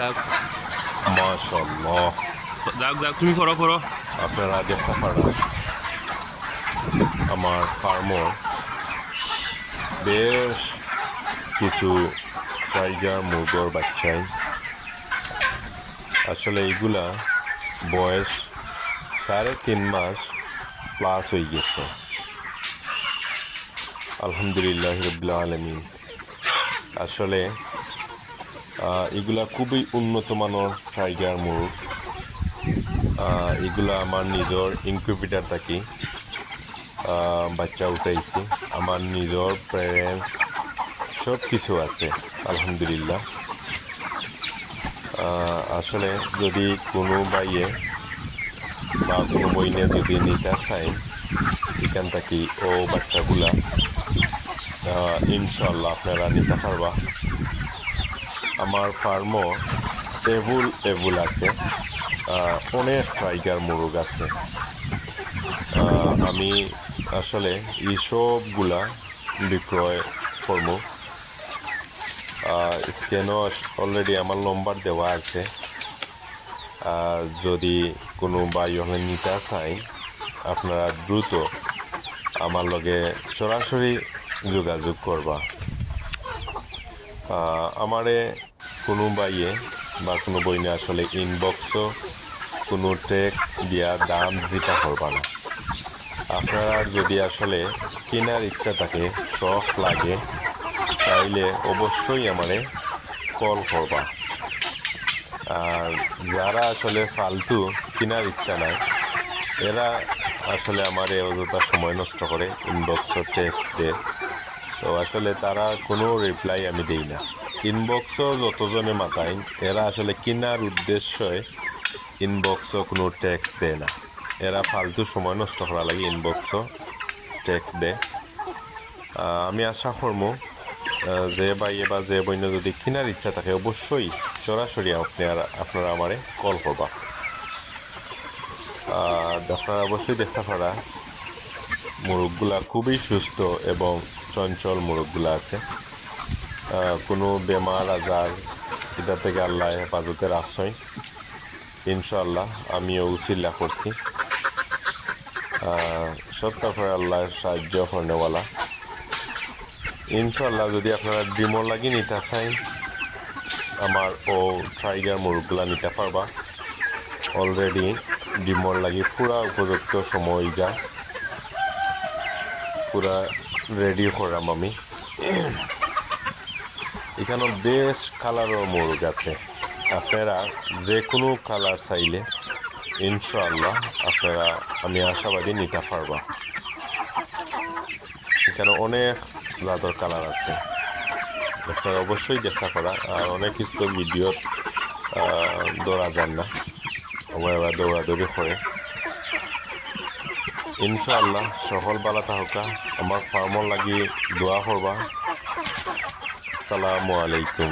যাক মাশাল্লাহ যাক যাক তুমি করো করো। আপনারা দেখতে পারেন আমার ফার্মর বেশ কিছু টাইগার মুরগর বাচ্চাই। আসলে এইগুলা বয়স সাড়ে তিন মাস প্লাস হয়ে গেছে। আলহামদুলিল্লাহ রবিল্লা আলমিন। আসলে এগুলা খুবই উন্নত মানের টাইগার মুরগ এগুলা আমার নিজের ইনকিউবেটার থাকি। বাচ্চা উঠাইছি। আমার নিজের প্যারেন্টস সব কিছু আছে, আলহামদুলিল্লাহ। আসলে যদি কোনো বাইয়ে বা কোনো বইনে যদি নিতে চাই এখান থেকে ও বাচ্চাগুলা ইনশাল্লাহ আপনারা নিতে পারবা। আমার ফার্মও এভুল এভুল আছে। অনেক টাইগার মুরগ আছে। আমি আসলে এই সবগুলা বিক্রয় করব। স্ক্যানও অলরেডি আমার নম্বর দেওয়া আছে। আর যদি কোনো ওখানে নিতে চাই, আপনারা দ্রুত আমার লগে সরাসরি যোগাযোগ করবা। আমারে কোনো বাইয়ে বা কোনো বই বইনে আসলে ইনবক্সও কোনো ট্যাক্স দিয়া দাম জিতা করবা না। আপনারা যদি আসলে কেনার ইচ্ছা থাকে, শখ লাগে, তাইলে অবশ্যই আমারে কল করবা। আর যারা আসলে ফালতু কেনার ইচ্ছা নাই, এরা আসলে আমারে অযথা সময় নষ্ট করে ইনবক্সও ট্যাক্স দেয় তো আসলে তারা কোনো রিপ্লাই আমি দেই না। ইনবক্সও যতজনে মাতাই এরা আসলে কেনার উদ্দেশ্যে ইনবক্সও কোনো ট্যাক্স দেয় না। এরা ফালতু সময় নষ্ট করা লাগে ইনবক্সও ট্যাক্স দেয়। আমি আশা আহ, যে ভাই বা যে বইনে যদি কেনার ইচ্ছা থাকে অবশ্যই সরাসরি আপনারা আপনারা আমারে কল করবা। আপনারা অবশ্যই দেখতে পারা মোরগগুলা খুবই সুস্থ এবং চঞ্চল মোরগগুলা আছে। কোনো বেমার, আজার, এটা থেকে আল্লাহ হেফাজতের আশ্রয়। ইনশাল্লাহ আমিও উচিল্লা করছি। সব তারপরে আল্লাহর সাহায্য করেওয়ালা ইনশাল্লাহ যদি আপনারা ডিমও লাগি নিতে চাই, আমার ও ট্রাইগার মুরগগুলা নিতে পারবা। অলরেডি ডিমর লাগি পুরা উপযুক্ত সময় যা। পুরা রেডি করাম আমি। এখানে বেশ কালারও মুরগ আছে। আপনারা যে কোনো কালার চাইলে, ইনশাআল্লাহ আপনারা আমি আশাবাদী নিতে পারবা। এখানে অনেক জাতর কালার আছে। আপনারা অবশ্যই দেখা করা। আর অনেক কিছু ভিডিও দৌড়া যান না। আমার এবার দৌড়াদৌড়ি করে। ইনশাআল্লাহ সকল বালা তাহকা আমার ফার্মর লাগি দোয়া করবা। আসসালামু আলাইকুম।